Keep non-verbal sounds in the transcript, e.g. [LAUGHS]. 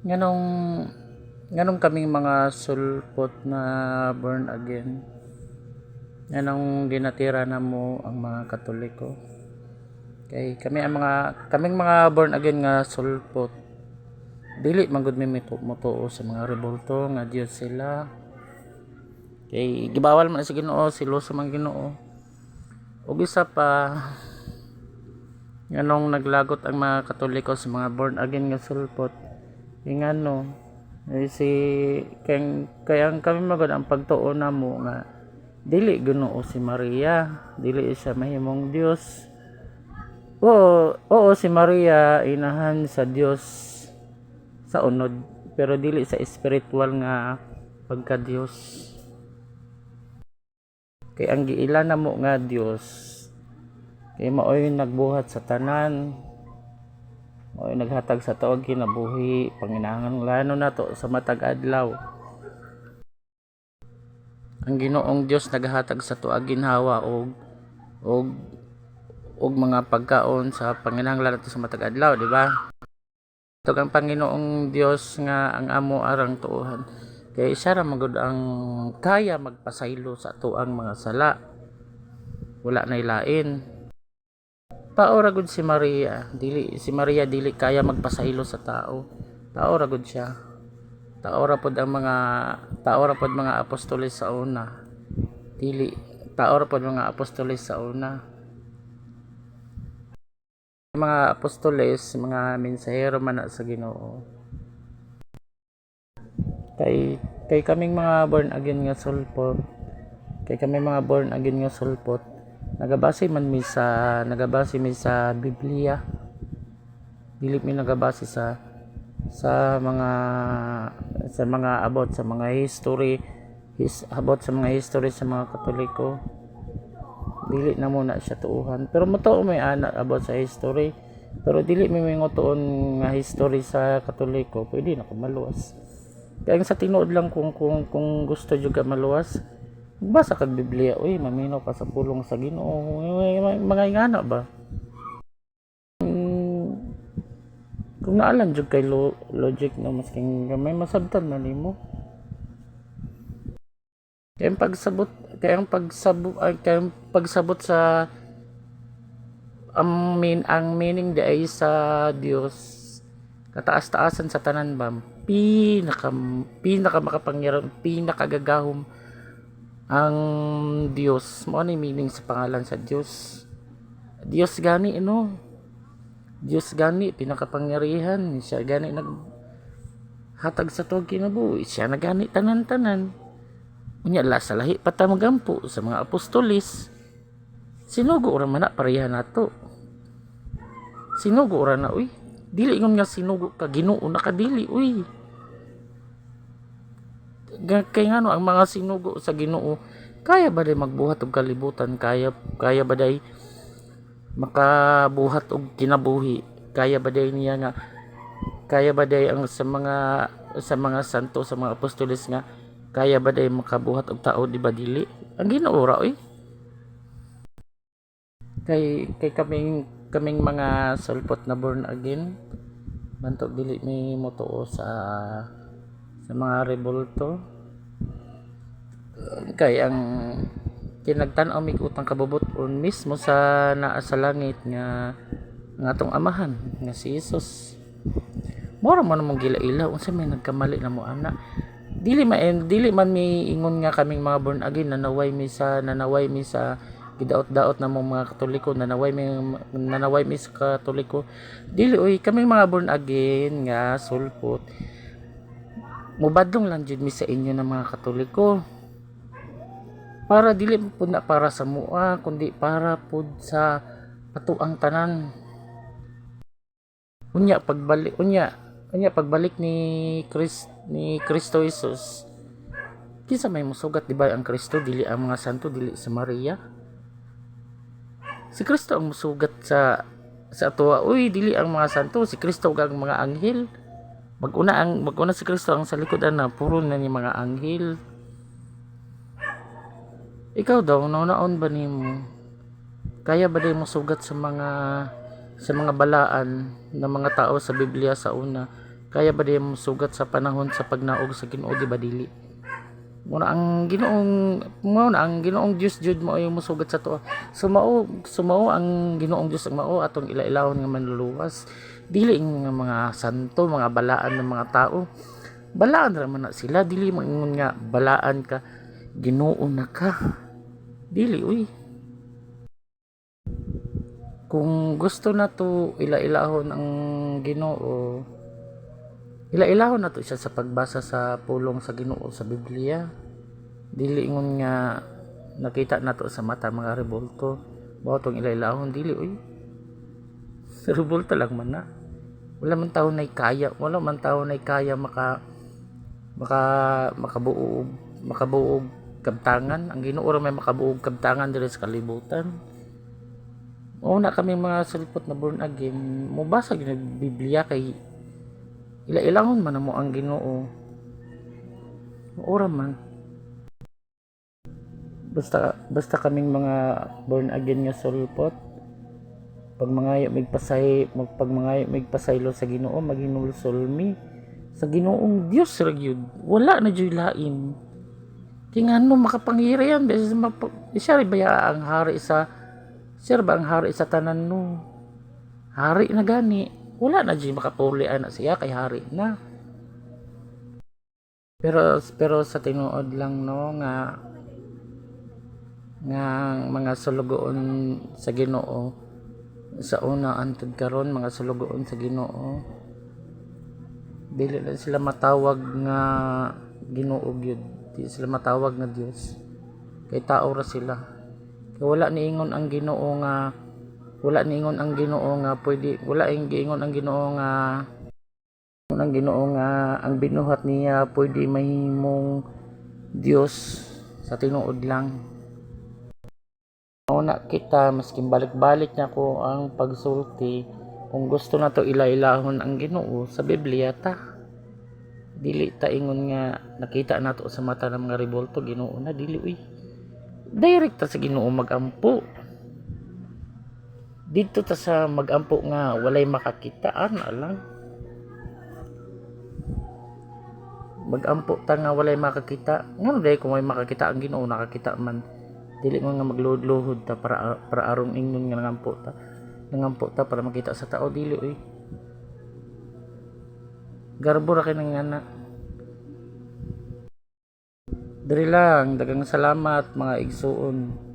Nganong nganong kaming mga sulpot na born again. Nganong ginatira na mo ang mga Katoliko. Kay kami ang mga kaming mga born again nga sulpot. Dili man gud mi motuo sa mga rebulto nga Dios sila. Kay gibawal man sa Ginoo, siloso man Ginoo. Ug isa pa nganong naglagot ang mga Katoliko sa mga born again nga sulpot. Yung ano, eh, si kaya, kaya kami magod ang pagtuo na mo nga dili Ginoo si Maria, dili siya mahimong Dios. Oo, oo si Maria inahan sa Dios sa unod pero dili sa spiritual nga pagka Dios. Kay ang giila na mo nga Dios kay maoy nagbuhat sa tanan Mao'y naghatag sa tuog kinabuhi, panginahanglan lano na to sa matag adlaw. Ang Ginoong Dios naghatag sa tuag ginhawa og og og mga pagkaon sa panginahanglan nato sa matag adlaw, di ba? Ito ang Panginoong Dios nga ang amo arang tuuhan. Kay siya ra magud ang kaya magpasaylo sa tuang mga sala. Wala na ilain Tao gud si Maria, dili si Maria dili kaya magpasaylo sa tao. Tao ra gud siya. Tao ra pod ang mga tao ra pod mga apostoles sa una. Dili tao ra pod mga apostoles sa una. Mga apostoles, mga mensahero man sa Ginoo. Kay kay kaming mga born again nga sulpot. Kay kami mga born again nga sulpot nagabase man mi sa nagabase mi sa Biblia. Dili mi nagabase sa sa mga sa mga about sa mga history his about sa mga history sa mga katoliko. Dili na muna siya tuuhan. Pero matuo may ana about sa history. Pero dili mi mingotoon nga history sa katoliko pwede na ko maluwas. Kaya sa tinuod lang kung kung kung gusto jud ka maluwas basa kag Biblia uy maminaw ka sa pulong sa Ginoo. Mga ingana ba? Mm, kung naalan jud kay lo, logic no mas king may masabtan man nimo. Kaya ang pagsabot kaya ang pagsabot ay kaya ang pagsabot sa ang mean ang meaning di ay sa Dios kataas-taasan sa tanan ba? Pinaka pinaka makapangyarihan pinakagagahom ang Diyos mo ano meaning sa pangalan sa Diyos. Diyos gani ano? Diyos gani pinakapangyarihan. Siya gani nag hatag sa tuwag kinabuhi. Siya na gani tanan-tanan. Unya la sa lahi pata sa mga apostolis. Sinugo ra man na pareha nato. Sinugo ra na uy. Dili nga sinugo ka Ginoo na kadili uy kay nga no ang mga sinugo sa Ginoo kaya ba day magbuhat og kalibutan? Kaya kaya ba day makabuhat og kinabuhi? Kaya ba day niya nga kaya ba day ang sa mga sa mga santo sa mga apostoles nga kaya ba day makabuhat og tao di ba dili? Ang Ginoo ra oy. Kay kay kaming kaming mga sulpot na born again bantog dili mi motuo sa sa mga rebulto. Kay ang kinagtan-aw mig utang kabubuton mismo sa naa sa langit nga nga atong amahan nga si Jesus. Mora man mong gila-ila unsa may nagkamali na mo ana? Dili man dili man mi ingon nga kaming mga born again nanaway mi sa nanaway mi sa gidaot-daot na mong mga katoliko nanaway mi nanaway mi sa katoliko. Dili oy kaming mga born again nga sulpot mubadlong lang jud mi sa inyo ng mga katoliko. Para dili pud na para sa mua kundi para pud sa patuang tanan. Unya pagbalik unya unya pagbalik ni Chris ni Kristo Jesus kinsa may musugat di ba ang Kristo? Dili ang mga santo dili sa Maria. Si Kristo ang musugat sa sa tuwa. Uy dili ang mga santo si Kristo ug ang mga anghel maguna ang maguna si Kristo ang sa likod na puro na ni mga anghel. Ikaw daw naunaon ba nimo? Kaya ba mo sugat sa mga sa mga balaan ng mga tao sa Biblia sa una? Kaya ba mo sugat sa panahon sa pagnaog sa Ginoo di ba dili? Muna ang Ginoong muna ang Ginoong Dios jud mo ay musugat sa to sumao sumao ang Ginoong Dios ang mao atong ilailawon nga manluluwas dili nga mga santo mga balaan ng mga tao. Balaan ra man na sila. Dili mangingon nga balaan ka Ginoo na ka. Dili uy. Kung gusto na to ilailahon ang Ginoo. Ilailahon na to siya sa pagbasa sa pulong sa Ginoo sa Biblia. Dili ingon nga nakita na to sa mata mga rebolto bao tong ilailahon dili uy. [LAUGHS] Rebolto lang man na wala man tao na kaya wala man tao na kaya maka maka makabuog makabuog kabtangan. Ang Ginoo ra may makabuog kabtangan diri sa kalibutan. Una kami mga sulpot na born again. Mubasa gyud Biblia kay ila-ilahon man na mo ang Ginoo? Ora man. Basta basta kaming mga born again nga sulpot pag mga migpasay mag pag mga migpasaylo sa Ginoo maghinulsolmi sa Ginoong Dios ra gyud. Wala na jud lain. Tingano makapangyarihan beses mapa, siya ba ang hari sa siya ba ang hari sa tanan no? Hari na gani. Wala na jud makapuli ana siya kay hari na. Pero pero sa tinuod lang no nga nga mga sulugoon sa Ginoo sa una antud karon mga sulugoon sa Ginoo. Dili na sila matawag nga Ginoo gyud di sila matawag nga Dios kay tao ra sila. Kay wala niingon ang Ginoo nga wala niingon ang Ginoo nga pwede wala ing giingon ang Ginoo nga ang Ginoo nga ang binuhat niya pwede mahimong Dios sa tinuod lang una kita maskin balik-balik na ko ang pagsulti. Kung gusto na to ilailahon ang Ginoo sa Biblia ta. Dili ta ingon nga nakita nato sa mata ng mga revolto Ginoo na dili uy. Direct ta sa Ginoo magampo. Dito ta sa magampo nga walay makakitaan alang. Magampo ta nga walay makakita. Ngano day kung may makakita ang Ginoo nakakita man dili mo nga magluhod-luhod ta para para arong ingon nga nangampo ta. Nangampo ta para makita sa tao dili uy garbo ra kay nang ana. Diri lang, dagang salamat mga igsuon.